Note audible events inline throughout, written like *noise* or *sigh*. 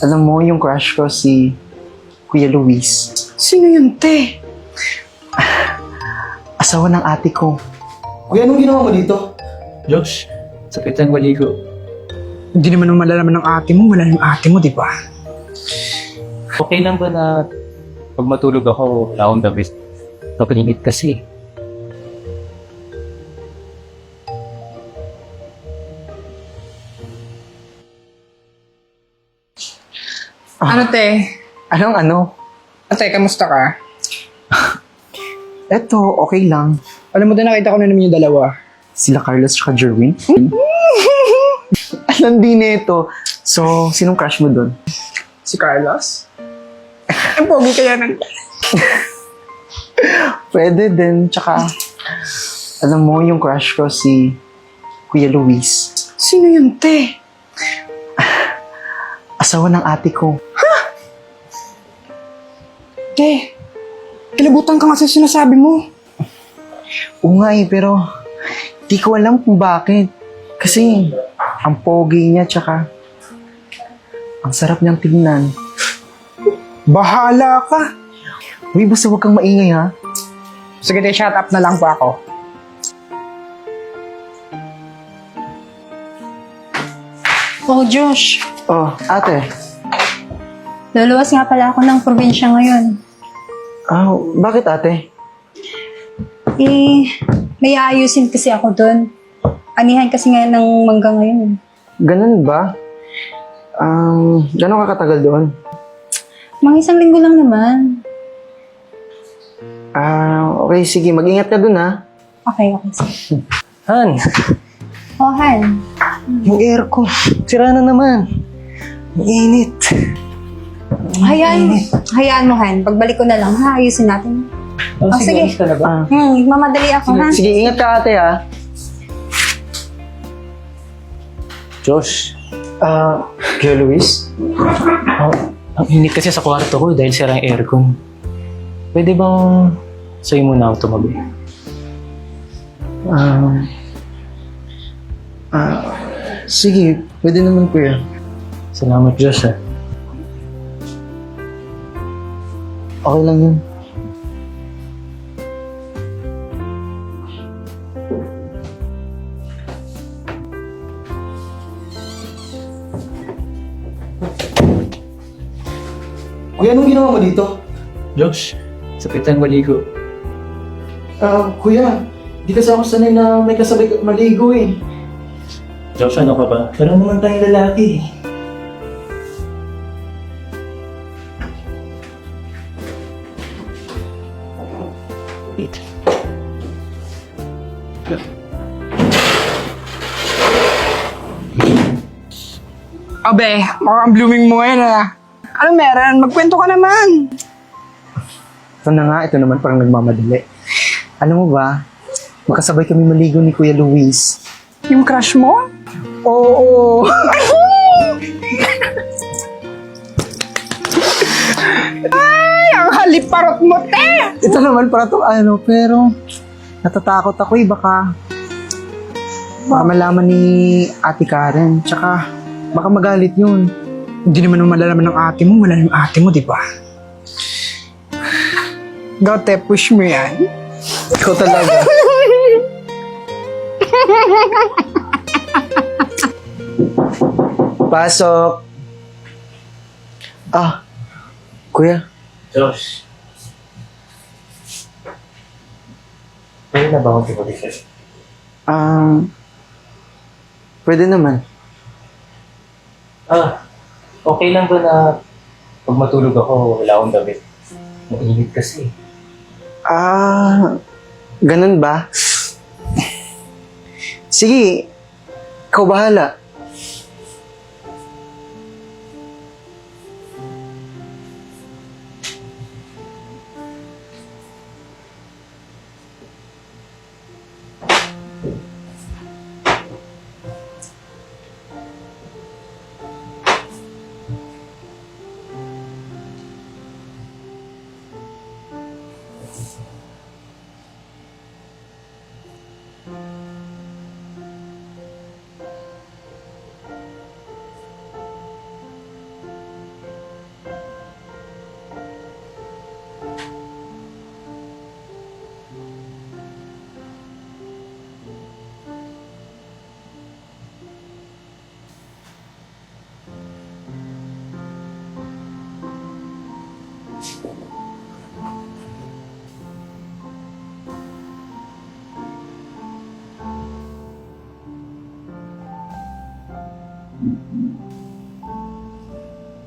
Alam mo, yung crush ko si Kuya Luis. Sino yun, te? Asawa ng ate ko. Kuya, anong ginawa mo dito? Josh, sakit ang maligo. Hindi naman nung malalaman ng ate mo, wala yung ate mo, di ba? Okay lang ba na pag matulog ako, wala akong damit? Nakalingit kasi. Ano, te? Anong ano? Ate, kamusta ka? *laughs* Eto, okay lang. Alam mo din, nakita ko na naman yung dalawa. Sila Carlos at Jerwin. *laughs* Alam din nito. So, sinong crush mo doon? Si Carlos? *laughs* Ang pogi kaya ng... Pwede din. Tsaka, alam mo, yung crush ko si Kuya Luis. Sino yun, te? Asawa ng ate ko. Te, kilabutan ka nga sa sinasabi mo. Oo nga eh, pero di ko alam kung bakit. Kasi, ang pogi niya, tsaka, ang sarap niyang tingnan. Bahala ka. Uy, basta huwag kang maingay ha. Sige, te, shut up na lang po ako. Oh, Josh. Oh, ate. Luluwas nga pala ako ng probinsya ngayon. Ah, bakit ate? Eh, may aayusin kasi ako doon. Anihan kasi nga ng mangga ngayon. Ganun ba? Um, gano'n ka katagal doon? Mga isang linggo lang naman. Ah, okay, sige. Mag-ingat ka doon ha. Okay, okay. Sige. *laughs* Han, Oh, Han. Yung aircon. Sira na naman. Ang init. Hayaan, hayaan mo, Han. Pagbalik ko na lang, ha? Ayusin natin. oh, Oh, sige. na ba? Ah, Hmm, mamadali ako, ha? sige, ingat ka ate ha. Josh, Ah, Kuya Luis? oh, ang init kasi sa kwarto ko dahil sira ang aircon. Pwede bang sa'yo muna ako tumabi? Ah, ah, sige. Pwede naman kuya. Salamat, Josh, ha. Okay lang yun. Kuya, anong ginawa mo dito? Josh, sakit ang maligo. Ah, kuya, di kasi ako sanay na may kasabay ka- maligo eh. Josh, ano ka ba? Pero naman tayong lalaki. Wait. Abe, mukhang blooming mo ngayon, ha? Ano meron? Magkwento ka naman. Ito na nga, ito naman parang nagmamadali. Alam mo ba, makasabay kami maligo ni Kuya Luis. Yung crush mo? Oo. *laughs* Ay, ang haliparot mo, te! Ito naman para to ano, pero natatakot ako eh, baka baka malaman ni Ate Karen. Tsaka, baka magalit yun. Hindi naman malalaman ng ate mo, wala yung ate mo, di ba? Go, te, push mo yan. Ikaw talaga. Pasok. Ah, kuya. Josh. Pwede na ba akong tumabi sa'yo? Um, pwede naman. Ah, okay lang ba na pag matulog ako, wala akong damit? Mainit kasi. Ah, ganun ba? Sige, ikaw bahala.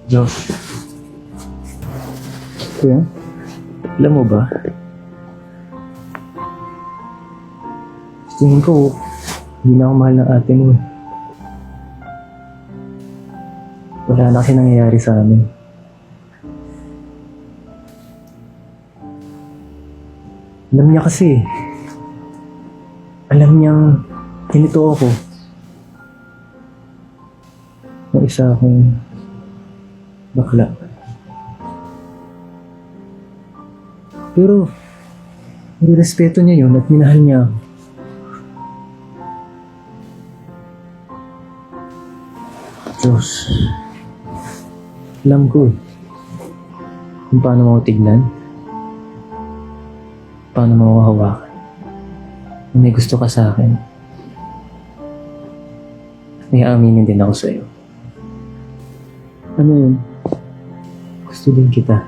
Jo. Kuya, alam mo ba? Tingin ko, hindi na ako mahal ng ate mo. eh. Wala na kasi nangyayari sa amin. Alam niya kasi. Alam niyang ganito ako. Isa akong bakla. Pero, nirespeto niya yun at minahal niya ako. Diyos, alam ko eh, kung paano mo tignan, paano mo hawakan. May gusto ka sa akin, may aaminin din ako sa'yo. Ano yun? Gusto din kita.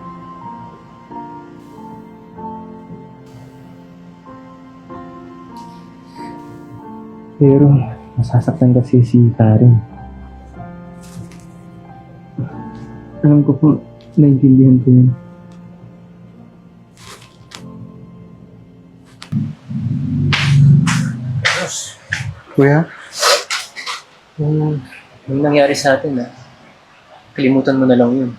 Pero, masasaktan kasi si Karen. Alam ko po, naintindihan ko yun. Kuya? Yung, yung nangyari sa atin, ah, kalimutan mo na lang yun.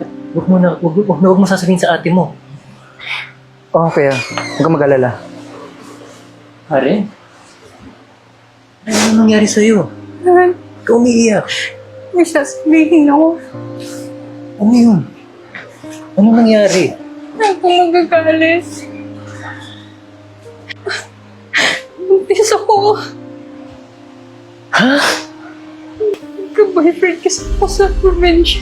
At huwag mo na, huwag, huwag na huwag mo sasabihin sa ate mo. Oo, kuya. Huwag kang mag-alala. Karen? Ano nangyari sa'yo? Ikaw umiiyak. May sasabihin ako. Ano yun? Ano nangyari? Ako magagalit. Buntis ako. Ha? Ka-boyfriend kasi ako sa probinsya.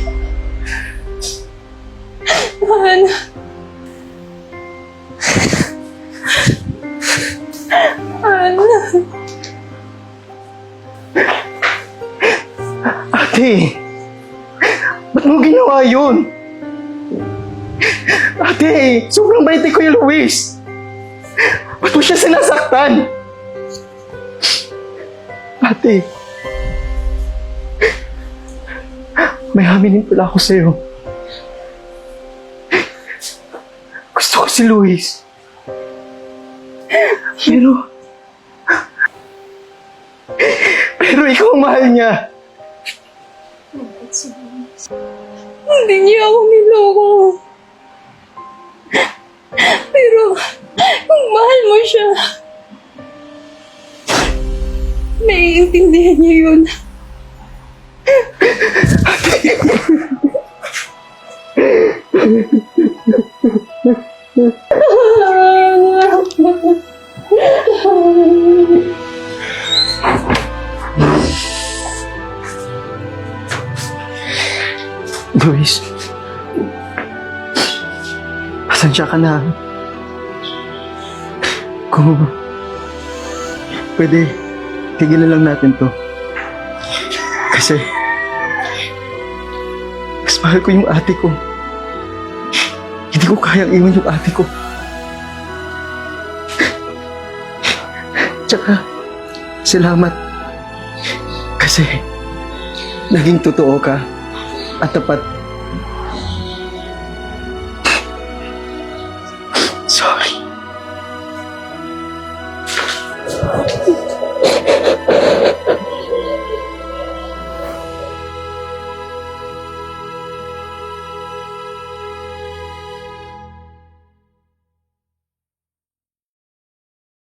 Man. Man. Ate! Ba't mo ginawa yun? Ate! Sobrang bait ni Kuya Luis! Ba't mo siya sinasaktan? Ate! May hamilin pala ako sa'yo. Gusto ko si Luis. Pero... Pero ikaw ang mahal niya. Hindi niya ako niloko. Pero, kung mahal mo siya, naiintindihan niya yun. Luis. Pasensya ka na. Kung pwede, tigilan lang natin to. Kasi, mahal ko yung ate ko. Hindi ko kayang iwan yung ate ko. Tsaka, salamat. Kasi, naging totoo ka at tapat. Sorry.